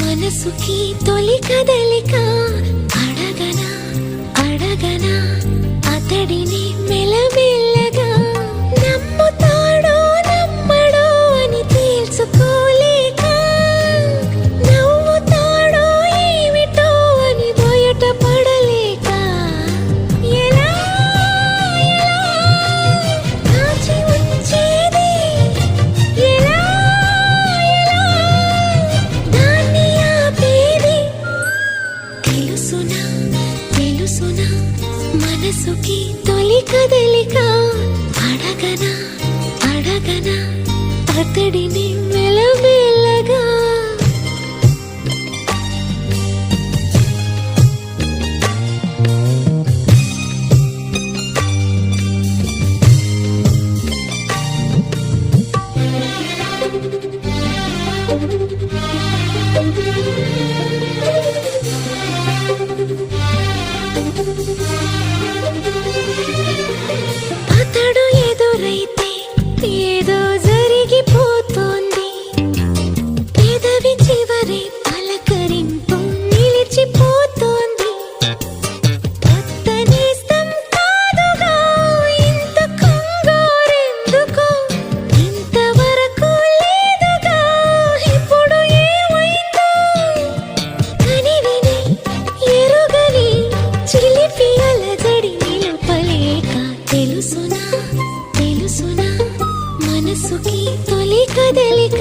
మనసుకి తొలి కదలిక తెలుసునా తెలుసునా మనసుకి తొలి కదలిక. అడగనా అడగనా అతడిని మెలవేలగా ಕದಲಿಕ